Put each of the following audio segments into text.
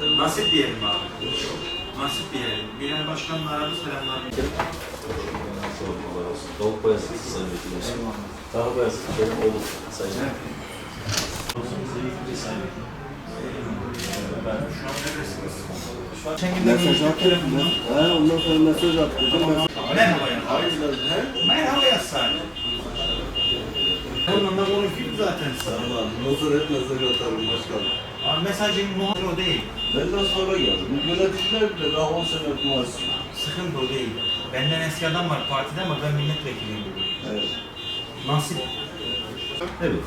Nasip diyelim abi. Nasip diyelim. Genel başkanın aradı selamlar. Tavuk bayası sayın vekilim. Tavuk bayası benim oğlum sayın. Şu an neredesiniz? Mesaj attım. He, ondan sonra mesaj attım. Merhaba ya. Merhaba ya sen. Onunla konuştuk zaten size. Tamam, hazır et mesaj atarım başkanım. Abi mesajın muhatır o değil. Benden sonra geldim. Yöneticiler bile daha 10 sene okumaz. Sıkıntı o değil. Benden eski adam var partide ama ben milletvekiliyim. Evet. Nasip. Evet.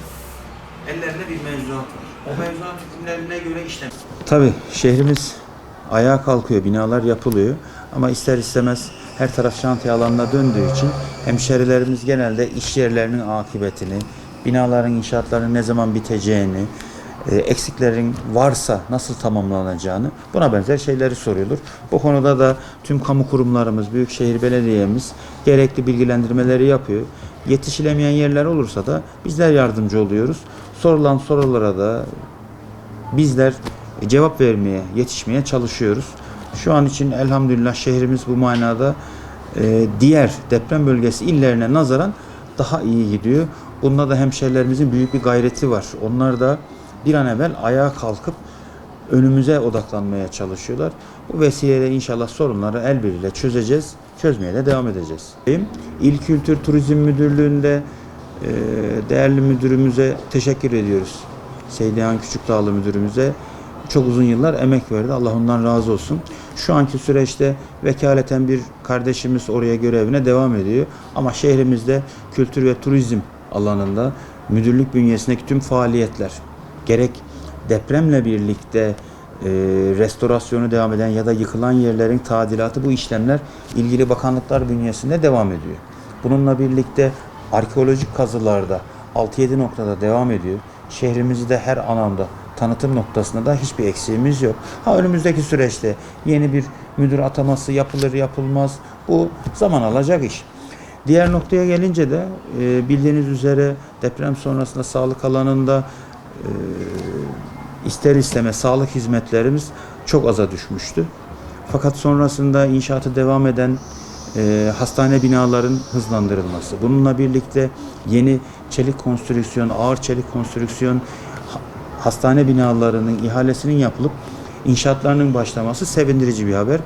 Ellerinde bir mevzuat var. O mevzuat hükümlerine göre işlem. Tabii şehrimiz ayağa kalkıyor, binalar yapılıyor. Ama ister istemez her taraf şantiye alanına döndüğü için hemşerilerimiz genelde iş yerlerinin akıbetini, binaların inşaatlarının ne zaman biteceğini, eksiklerin varsa nasıl tamamlanacağını buna benzer şeyleri soruyorlar. Bu konuda da tüm kamu kurumlarımız, Büyükşehir Belediye'miz gerekli bilgilendirmeleri yapıyor. Yetişilemeyen yerler olursa da bizler yardımcı oluyoruz. Sorulan sorulara da bizler cevap vermeye, yetişmeye çalışıyoruz. Şu an için elhamdülillah şehrimiz bu manada e, diğer deprem bölgesi illerine nazaran daha iyi gidiyor. Bunda da hemşehrilerimizin büyük bir gayreti var. Onlar da bir an evvel ayağa kalkıp önümüze odaklanmaya çalışıyorlar. Bu vesileyle inşallah sorunları el birliğiyle çözeceğiz, çözmeye de devam edeceğiz. İl Kültür Turizm Müdürlüğü'nde e, değerli müdürümüze teşekkür ediyoruz. Seydihan Küçükdağlı müdürümüze çok uzun yıllar emek verdi. Allah ondan razı olsun. Şu anki süreçte vekaleten bir kardeşimiz oraya görevine devam ediyor. Ama şehrimizde kültür ve turizm alanında müdürlük bünyesindeki tüm faaliyetler gerek depremle birlikte e, restorasyonu devam eden ya da yıkılan yerlerin tadilatı bu işlemler ilgili bakanlıklar bünyesinde devam ediyor. Bununla birlikte arkeolojik kazılarda 6-7 noktada devam ediyor. Şehrimizi de her anlamda tanıtım noktasında da hiçbir eksiğimiz yok. Ha önümüzdeki süreçte yeni bir müdür ataması yapılır yapılmaz bu zaman alacak iş. Diğer noktaya gelince de e, bildiğiniz üzere deprem sonrasında sağlık alanında ister isteme sağlık hizmetlerimiz çok aza düşmüştü. Fakat sonrasında inşaatı devam eden e, hastane binaların hızlandırılması, bununla birlikte yeni çelik konstrüksiyon, ağır çelik konstrüksiyon ha- hastane binalarının ihalesinin yapılıp inşaatlarının başlaması sevindirici bir haber.